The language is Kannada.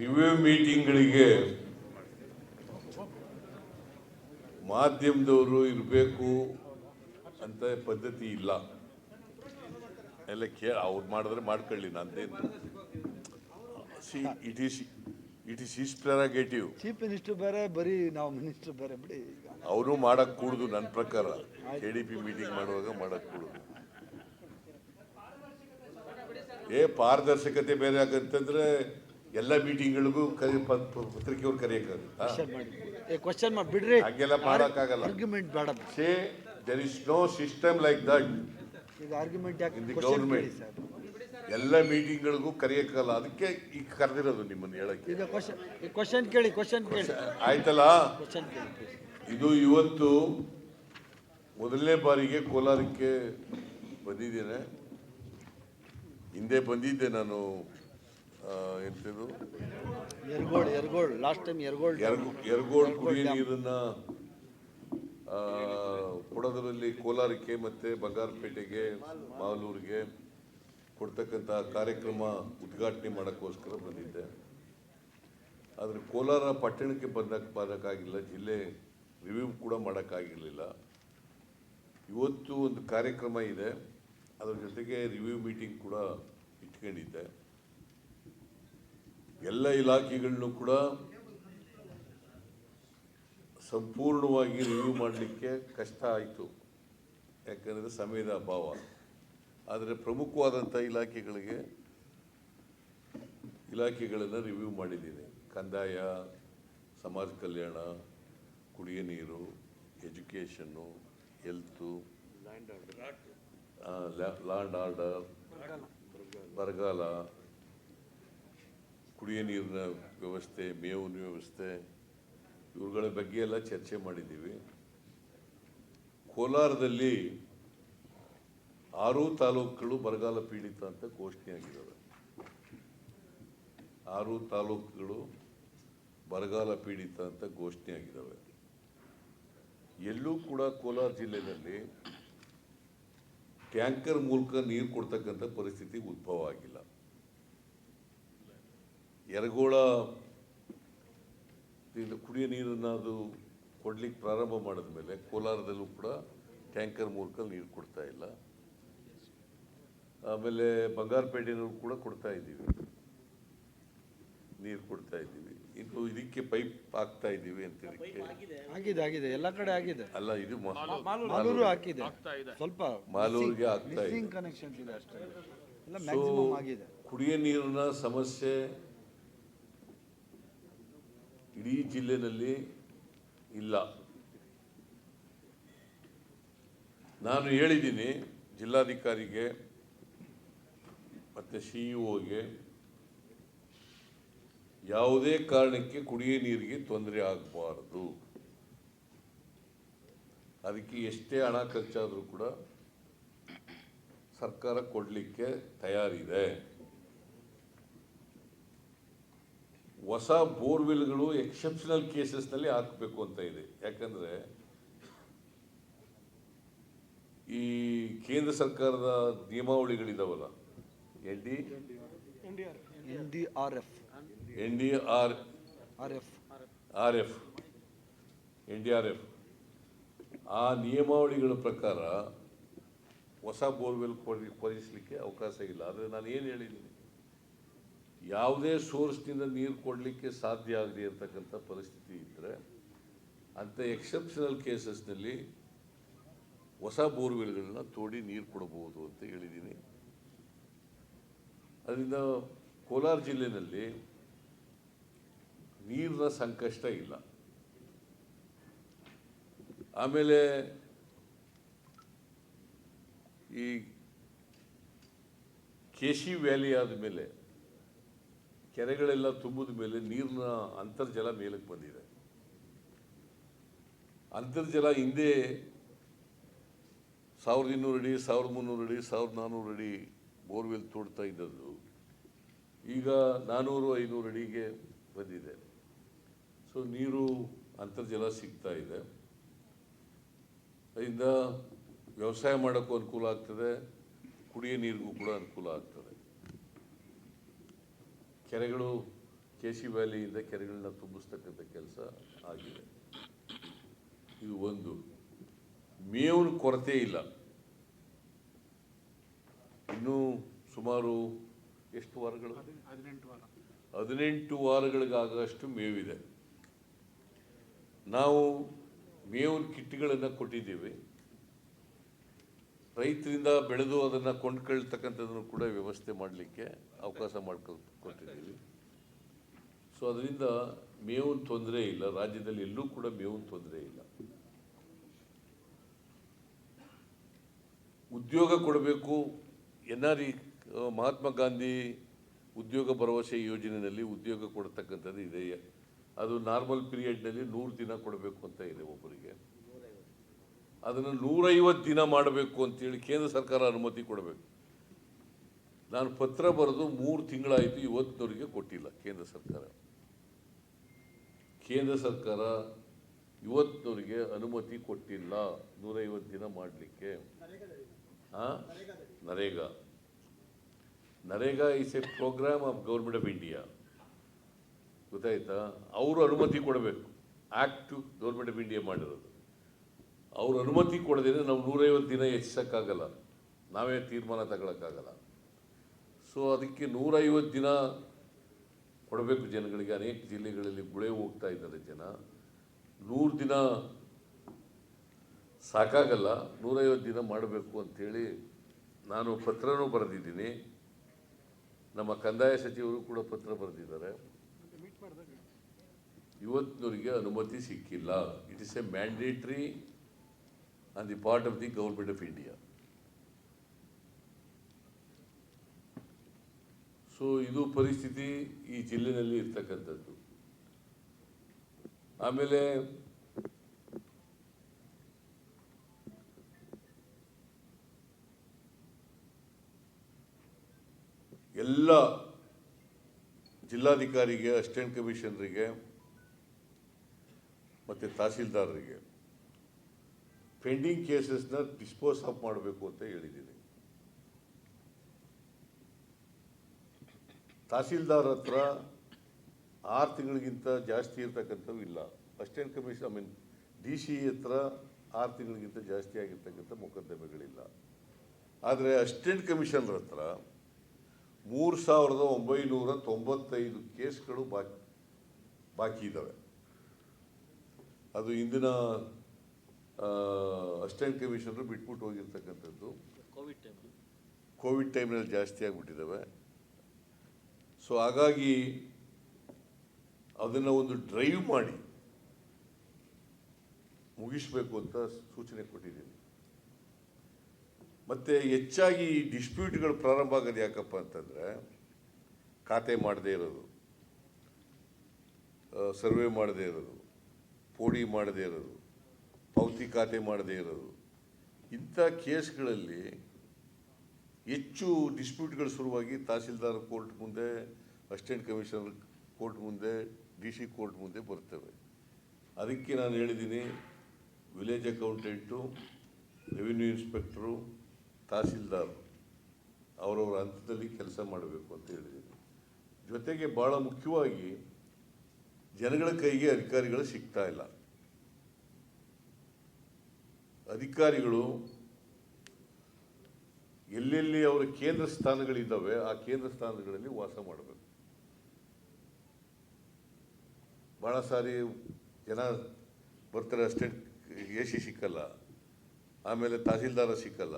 ರಿವ್ಯೂ ಮೀಟಿಂಗ್ಗಳಿಗೆ ಮಾಧ್ಯಮದವರು ಇರಬೇಕು ಅಂತ ಪದ್ಧತಿ ಇಲ್ಲ. ಎಲ್ಲ ಕೇ ಅವ್ರು ಮಾಡಿದ್ರೆ ಮಾಡ್ಕೊಳ್ಳಿ ನಂದೇನು see it is it is is prerogative chief minister ಬೇರೆ ಬರೀ ನಾವು ಮಿನಿಸ್ಟರ್ ಬೇರೆ ಬಿಡಿ ಅವರು ಮಾಡಕ್ ಕೂಡುದು ನನ್ನ ಪ್ರಕಾರ. ಕೆ ಡಿ ಪಿ ಮೀಟಿಂಗ್ ಮಾಡುವಾಗ ಮಾಡಕ್ ಕೂಡುದು. ಏ ಪಾರದರ್ಶಕತೆ ಬೇರೆ ಆಗಂತಂದ್ರೆ ಎಲ್ಲ ಮೀಟಿಂಗ್ಗಳಿಗೂ ಕರಿ ಪತ್ರಿಕೆಯವ್ರು ಕರೆಯಕ್ಕಾಗುತ್ತಾ ಕ್ವಶನ್ ಬಿಡ್ರಿ. ಹಾಗೆಲ್ಲ ಮಾಡಕ್ಕಾಗಲ್ಲ. ಆರ್ಗ್ಯುಮೆಂಟ್ ಬೇಡ say there is no system like that ಇದು ಆರ್ಗ್ಯುಮೆಂಟ್ ಯಾಕೆ? ದಿ ಗೌರ್ಮೆಂಟ್ ಎಲ್ಲ ಮೀಟಿಂಗ್ಗಳಿಗೂ ಕರೆಯಕ್ಕಾಗಲ್ಲ. ಅದಕ್ಕೆ ಈಗ ಕರೆದಿರೋದು ನಿಮ್ಮನ್ನು ಹೇಳಕ್ಕೆ. ಈಗ ಕ್ವಶನ್ ಕೇಳಿ ಕ್ವಶನ್ ಕೇಳಿ. ಆಯ್ತಲ್ಲ? ಕ್ವಶನ್ ಕೇಳಿ ಇದು ಇವತ್ತು ಮೊದಲನೇ ಬಾರಿಗೆ ಕೋಲಾರಕ್ಕೆ ಬಂದಿದ್ದೇನೆ. ಹಿಂದೆ ಬಂದಿದ್ದೆ ನಾನು ಆ, ಎಂಥದ್ದು? ಯರ್ಗೋಳ್ ಯರ್ಗೋಳ್ ಲಾಸ್ಟ್ ಟೈಮ್ ಯರ್ಗೋಳ್ ಎರಗು ಎರಗೋಡ್ ಕುಡಿಯ ನೀರನ್ನ ಕೊಡೋದರಲ್ಲಿ ಕೋಲಾರಕ್ಕೆ ಮತ್ತೆ ಬಂಗಾರಪೇಟೆಗೆ ಮಾಲೂರಿಗೆ ಕೊಡ್ತಕ್ಕಂಥ ಕಾರ್ಯಕ್ರಮ ಉದ್ಘಾಟನೆ ಮಾಡೋಕ್ಕೋಸ್ಕರ ಬಂದಿದ್ದೆ. ಆದರೆ ಕೋಲಾರ ಪಟ್ಟಣಕ್ಕೆ ಬಂದಕ್ಕೆ ಬರೋಕ್ಕಾಗಿಲ್ಲ ಜಿಲ್ಲೆ ರಿವ್ಯೂ ಕೂಡ ಮಾಡೋಕ್ಕಾಗಿರಲಿಲ್ಲ. ಇವತ್ತು ಒಂದು ಕಾರ್ಯಕ್ರಮ ಇದೆ ಅದರ ಜೊತೆಗೆ ರಿವ್ಯೂ ಮೀಟಿಂಗ್ ಕೂಡ ಇಟ್ಕೊಂಡಿದ್ದೆ. ಎಲ್ಲ ಇಲಾಖೆಗಳನ್ನು ಕೂಡ ಸಂಪೂರ್ಣವಾಗಿ ರಿವ್ಯೂ ಮಾಡಲಿಕ್ಕೆ ಕಷ್ಟ ಆಯಿತು. ಯಾಕಂದರೆ ಸಮಯದ ಅಭಾವ. ಆದರೆ ಪ್ರಮುಖವಾದಂಥ ಇಲಾಖೆಗಳಿಗೆ ಇಲಾಖೆಗಳನ್ನು ರಿವ್ಯೂ ಮಾಡಿದ್ದೀನಿ. ಕಂದಾಯ ಸಮಾಜ ಕಲ್ಯಾಣ ಕುಡಿಯ ನೀರು ಎಜುಕೇಷನ್ನು ಹೆಲ್ತು ಲ್ಯಾಂಡ್ ಆರ್ಡರ್ ಬರಗಾಲ. ಕುಡಿಯ ನೀರಿನ ವ್ಯವಸ್ಥೆ ಮೇವಿನ ವ್ಯವಸ್ಥೆ ಇವುಗಳ ಬಗ್ಗೆ ಎಲ್ಲ ಚರ್ಚೆ ಮಾಡಿದ್ದೀವಿ. ಕೋಲಾರದಲ್ಲಿ ಆರು ತಾಲೂಕುಗಳು ಬರಗಾಲ ಪೀಡಿತ ಅಂತ ಘೋಷಣೆಯಾಗಿದ್ದಾವೆ ಆರು ತಾಲೂಕುಗಳು ಬರಗಾಲ ಪೀಡಿತ ಅಂತ ಘೋಷಣೆಯಾಗಿದ್ದಾವೆ ಎಲ್ಲೂ ಕೂಡ ಕೋಲಾರ ಜಿಲ್ಲೆಯಲ್ಲಿ ಟ್ಯಾಂಕರ್ ಮೂಲಕ ನೀರು ಕೊಡ್ತಕ್ಕಂಥ ಪರಿಸ್ಥಿತಿ ಉದ್ಭವ ಆಗಿಲ್ಲ. ಯರಗೋಳ ಇದು ಕುಡಿಯೋ ನೀರನ್ನು ಅದು ಕೊಡ್ಲಿಕ್ಕೆ ಪ್ರಾರಂಭ ಮಾಡಿದ ಮೇಲೆ ಕೋಲಾರದಲ್ಲೂ ಕೂಡ ಟ್ಯಾಂಕರ್ ಮೂಲಕ ನೀರು ಕೊಡ್ತಾ ಇಲ್ಲ. ಆಮೇಲೆ ಬಂಗಾರಪೇಟೆಯವ್ರು ಕೂಡ ಕೊಡ್ತಾ ಇದ್ದೀವಿ. ನೀರು ಕೊಡ್ತಾ ಇದ್ದೀವಿ. ಇನ್ನು ಇದಕ್ಕೆ ಪೈಪ್ ಹಾಕ್ತಾ ಇದ್ದೀವಿ ಅಂತ ಆಗಿದೆ ಆಗಿದೆ ಎಲ್ಲ ಕಡೆ ಆಗಿದೆ. ಅಲ್ಲ ಇದು ಮಾಲೂರು. ಹಾಕಿದೆ. ಸ್ವಲ್ಪ ಮಾಲೂರಿಗೆ ಆಗ್ತಾ ಇದೆ. ಕನೆಕ್ಷನ್ ಇದೆ ಅಷ್ಟೇ. ಕುಡಿಯೋ ಮ್ಯಾಕ್ಸಿಮಮ್ ಆಗಿದೆ. ಕುಡಿಯ ನೀರಿನ ಸಮಸ್ಯೆ ಇಡೀ ಜಿಲ್ಲೆಯಲ್ಲಿ ಇಲ್ಲ. ನಾನು ಹೇಳಿದ್ದೀನಿ ಜಿಲ್ಲಾಧಿಕಾರಿಗೆ, ಮತ್ತು ಸಿ ಇಒಗೆ ಯಾವುದೇ ಕಾರಣಕ್ಕೆ ಕುಡಿಯೋ ನೀರಿಗೆ ತೊಂದರೆ ಆಗಬಾರದು. ಅದಕ್ಕೆ ಎಷ್ಟೇ ಹಣ ಖರ್ಚಾದರೂ ಕೂಡ ಸರ್ಕಾರ ಕೊಡಲಿಕ್ಕೆ ತಯಾರಿದೆ. ಹೊಸ ಬೋರ್ವೆಲ್ಗಳು ಎಕ್ಸೆಪ್ಷನಲ್ ಕೇಸಸ್ನಲ್ಲಿ ಹಾಕಬೇಕು ಅಂತ ಇದೆ. ಯಾಕಂದರೆ ಈ ಕೇಂದ್ರ ಸರ್ಕಾರದ ನಿಯಮಾವಳಿಗಳಿದಾವಲ್ಲ? N D? N D R F. N D R R F. R F. N D R F. ಆ ನಿಯಮಾವಳಿಗಳ ಪ್ರಕಾರ ಹೊಸ ಬೋರ್ವೆಲ್ ಕೊಡಿಸಲಿಕ್ಕೆ ಅವಕಾಶ ಇಲ್ಲ. ಆದರೆ ನಾನು ಏನು ಹೇಳಿದ್ದೀನಿ? ಯಾವುದೇ ಸೋರ್ಸ್ನಿಂದ ನೀರು ಕೊಡಲಿಕ್ಕೆ ಸಾಧ್ಯ ಆಗಲಿ ಅಂತಕ್ಕಂಥ ಪರಿಸ್ಥಿತಿ ಇದ್ದರೆ ಅಂಥ ಎಕ್ಸೆಪ್ಷನಲ್ ಕೇಸಸ್ನಲ್ಲಿ ಹೊಸ ಬೋರ್ವೆಲ್ಗಳನ್ನ ತೋಡಿ ನೀರು ಕೊಡಬಹುದು ಅಂತ ಹೇಳಿದ್ದೀನಿ. ಅದರಿಂದ ಕೋಲಾರ ಜಿಲ್ಲೆಯಲ್ಲಿ ನೀರಿನ ಸಂಕಷ್ಟ ಇಲ್ಲ. ಆಮೇಲೆ ಈ ಕೇಶಿ ವ್ಯಾಲಿ ಆದಮೇಲೆ ಕೆರೆಗಳೆಲ್ಲ ತುಂಬಿದ ಮೇಲೆ ನೀರಿನ ಅಂತರ್ಜಲ ಮೇಲಕ್ಕೆ ಬಂದಿದೆ. ಅಂತರ್ಜಲ ಹಿಂದೆ ಸಾವಿರದ ಇನ್ನೂರು ಅಡಿ, ಸಾವಿರದ ಮುನ್ನೂರು ಅಡಿ, ಸಾವಿರದ ನಾನ್ನೂರು ಅಡಿ ಬೋರ್ವೆಲ್ ತೋಡ್ತಾ ಇದ್ದದ್ದು. ಈಗ ನಾನ್ನೂರು ಐನೂರು ಅಡಿಗೆ ಬಂದಿದೆ. ಸೊ ನೀರು, ಅಂತರ್ಜಲ ಸಿಗ್ತಾ ಇದೆ. ಅದರಿಂದ ವ್ಯವಸಾಯ ಮಾಡೋಕ್ಕೂ ಅನುಕೂಲ ಆಗ್ತದೆ, ಕುಡಿಯೋ ನೀರಿಗೂ ಕೂಡ ಅನುಕೂಲ ಆಗ್ತದೆ. ಕೆರೆಗಳು ಕೆ ಸಿ ವ್ಯಾಲಿಯಿಂದ ಕೆರೆಗಳನ್ನ ತುಂಬಿಸ್ತಕ್ಕಂಥ ಕೆಲಸ ಆಗಿದೆ. ಇದು ಒಂದು. ಮೇವಿನ ಕೊರತೆ ಇಲ್ಲ. ಇನ್ನೂ ಸುಮಾರು ಎಷ್ಟು ವಾರಗಳು? ಹದಿನೆಂಟು ವಾರ. ಹದಿನೆಂಟು ವಾರಗಳಿಗಾಗಷ್ಟು ಮೇವಿದೆ. ನಾವು ಮೇವಿನ ಕಿಟ್ಗಳನ್ನು ಕೊಟ್ಟಿದ್ದೀವಿ. ರೈತರಿಂದ ಬೆಳೆದು ಅದನ್ನು ಕೊಂಡ್ಕೊಳ್ತಕ್ಕಂಥದ್ದನ್ನು ಕೂಡ ವ್ಯವಸ್ಥೆ ಮಾಡಲಿಕ್ಕೆ ಅವಕಾಶ ಕೊಟ್ಟಿದ್ದೀವಿ. ಸೊ ಅದರಿಂದ ಮೇವಿನ ತೊಂದರೆ ಇಲ್ಲ. ರಾಜ್ಯದಲ್ಲಿ ಎಲ್ಲೂ ಕೂಡ ಮೇವಿನ ತೊಂದರೆ ಇಲ್ಲ. ಉದ್ಯೋಗ ಕೊಡಬೇಕು. N R E Mahatma Gandhi ಉದ್ಯೋಗ ಭರವಸೆ ಯೋಜನೆಯಲ್ಲಿ ಉದ್ಯೋಗ ಕೊಡ್ತಕ್ಕಂಥದ್ದು ಇದೆ ಅದು ನಾರ್ಮಲ್ ಪೀರಿಯಡ್ನಲ್ಲಿ ನೂರು ದಿನ ಕೊಡಬೇಕು ಅಂತ ಇದೆ ಒಬ್ಬರಿಗೆ. ಅದನ್ನು ನೂರೈವತ್ತು ದಿನ ಮಾಡಬೇಕು ಅಂತೇಳಿ ಕೇಂದ್ರ ಸರ್ಕಾರ ಅನುಮತಿ ಕೊಡಬೇಕು. ನಾನು ಪತ್ರ ಬರೆದು ಮೂರು ತಿಂಗಳಾಯಿತು ಇವತ್ತಿನವರಿಗೆ ಕೊಟ್ಟಿಲ್ಲ ಕೇಂದ್ರ ಸರ್ಕಾರ. ಕೇಂದ್ರ ಸರ್ಕಾರ ಇವತ್ತಿನವರಿಗೆ ಅನುಮತಿ ಕೊಟ್ಟಿಲ್ಲ. ನೂರೈವತ್ತು ದಿನ ಮಾಡಲಿಕ್ಕೆ. ಹಾಂ? NREGA. NREGA is a program of government of India ಗೊತ್ತಾಯ್ತಾ? ಅವರು ಅನುಮತಿ ಕೊಡಬೇಕು. ಆ್ಯಕ್ಟ್ ಗೌರ್ಮೆಂಟ್ ಆಫ್ ಇಂಡಿಯಾ ಮಾಡಿರೋದು. ಅವ್ರು ಅನುಮತಿ ಕೊಡದೇನೆ ನಾವು ನೂರೈವತ್ತು ದಿನ ಹೆಚ್ಚಿಸೋಕ್ಕಾಗಲ್ಲ. ನಾವೇ ತೀರ್ಮಾನ ತಗೊಳಕ್ಕಾಗಲ್ಲ. ಸೊ ಅದಕ್ಕೆ ನೂರೈವತ್ತು ದಿನ ಕೊಡಬೇಕು ಜನಗಳಿಗೆ. ಅನೇಕ ಜಿಲ್ಲೆಗಳಲ್ಲಿ ಗುಳೆ ಹೋಗ್ತಾ ಇದ್ದಾರೆ ಜನ. ನೂರು ದಿನ ಸಾಕಾಗಲ್ಲ. ನೂರೈವತ್ತು ದಿನ ಮಾಡಬೇಕು ಅಂಥೇಳಿ ನಾನು ಪತ್ರನೂ ಬರೆದಿದ್ದೀನಿ. ನಮ್ಮ ಕಂದಾಯ ಸಚಿವರು ಕೂಡ ಪತ್ರ ಬರೆದಿದ್ದಾರೆ. ಇವತ್ತಿನವರಿಗೆ ಅನುಮತಿ ಸಿಕ್ಕಿಲ್ಲ. It is a mandatory on the part of the government of India so ಇದು ಪರಿಸ್ಥಿತಿ ಈ ಜಿಲ್ಲೆಯಲ್ಲಿ ಇರ್ತಕ್ಕಂಥದ್ದು. ಆಮೇಲೆ, ಎಲ್ಲ ಜಿಲ್ಲಾಧಿಕಾರಿಗೆ, ಅಸಿಸ್ಟೆಂಟ್ ಕಮಿಷನರಿಗೆ, ಮತ್ತು ತಹಸೀಲ್ದಾರರಿಗೆ ಪೆಂಡಿಂಗ್ ಕೇಸಸ್ನ ಡಿಸ್ಪೋಸ್ ಆಫ್ ಮಾಡಬೇಕು ಅಂತ ಹೇಳಿದ್ದೀನಿ. ತಹಸೀಲ್ದಾರ್ ಹತ್ರ ಆರು ತಿಂಗಳಿಗಿಂತ ಜಾಸ್ತಿ ಇರ್ತಕ್ಕಂಥವು ಇಲ್ಲ. Assistant commission I mean D C ಹತ್ರ ಆರು ತಿಂಗಳಿಗಿಂತ ಜಾಸ್ತಿ ಆಗಿರ್ತಕ್ಕಂಥ ಮೊಕದ್ದಮೆಗಳಿಲ್ಲ. ಆದರೆ ಅಸಿಸ್ಟೆಂಟ್ ಕಮಿಷನರ್ ಹತ್ರ ಮೂರು ಸಾವಿರದ ಒಂಬೈನೂರ ತೊಂಬತ್ತೈದು ಕೇಸ್ಗಳು ಬಾಕಿ ಬಾಕಿ ಇದ್ದಾವೆ ಅದು ಇಂದಿನ ಅಸಿಸ್ಟೆಂಟ್ ಕಮಿಷನರು ಬಿಟ್ಬಿಟ್ಟು ಹೋಗಿರ್ತಕ್ಕಂಥದ್ದು. ಕೋವಿಡ್ ಟೈಮ್ ಕೋವಿಡ್ ಟೈಮ್ನಲ್ಲಿ ಜಾಸ್ತಿ ಆಗಿಬಿಟ್ಟಿದ್ದಾವೆ. ಸೊ ಹಾಗಾಗಿ ಅದನ್ನು ಒಂದು ಡ್ರೈವ್ ಮಾಡಿ ಮುಗಿಸ್ಬೇಕು ಅಂತ ಸೂಚನೆ ಕೊಟ್ಟಿದ್ದೀನಿ. ಮತ್ತು ಹೆಚ್ಚಾಗಿ ಈ ಡಿಸ್ಪ್ಯೂಟ್ಗಳು ಪ್ರಾರಂಭ ಆಗೋದು ಯಾಕಪ್ಪ ಅಂತಂದರೆ ಖಾತೆ ಮಾಡದೇ ಇರೋದು ಸರ್ವೆ ಮಾಡದೇ ಇರೋದು ಪೋಡಿ ಮಾಡದೇ ಇರೋದು ಪಾವತಿ ಖಾತೆ ಮಾಡದೇ ಇರೋದು. ಇಂಥ ಕೇಸ್ಗಳಲ್ಲಿ ಹೆಚ್ಚು ಡಿಸ್ಪ್ಯೂಟ್ಗಳು ಶುರುವಾಗಿ ತಹಸೀಲ್ದಾರ್ ಕೋರ್ಟ್ ಮುಂದೆ ಅಸಿಸ್ಟೆಂಟ್ ಕಮಿಷನರ್ ಕೋರ್ಟ್ ಮುಂದೆ, ಡಿ ಸಿ ಕೋರ್ಟ್ ಮುಂದೆ ಬರ್ತವೆ. ಅದಕ್ಕೆ ನಾನು ಹೇಳಿದ್ದೀನಿ, village accountant, revenue inspector, tahsildar ಅವರವರ ಹಂತದಲ್ಲಿ ಕೆಲಸ ಮಾಡಬೇಕು ಅಂತ ಹೇಳಿದ್ದೀನಿ. ಜೊತೆಗೆ ಭಾಳ ಮುಖ್ಯವಾಗಿ ಜನಗಳ ಕೈಗೆ ಅಧಿಕಾರಿಗಳು ಸಿಗ್ತಾ ಇಲ್ಲ. ಅಧಿಕಾರಿಗಳು ಎಲ್ಲೆಲ್ಲಿ ಅವರ ಕೇಂದ್ರ ಸ್ಥಾನಗಳಿದ್ದಾವೆ, ಆ ಕೇಂದ್ರ ಸ್ಥಾನಗಳಲ್ಲಿ ವಾಸ ಮಾಡಬೇಕು. ಭಾಳ ಸಾರಿ ಜನ ಬರ್ತಾರೆ ಅಷ್ಟೇ, ಎ ಸಿ ಸಿಕ್ಕಲ್ಲ, ಆಮೇಲೆ ತಹಸೀಲ್ದಾರ ಸಿಕ್ಕಲ್ಲ.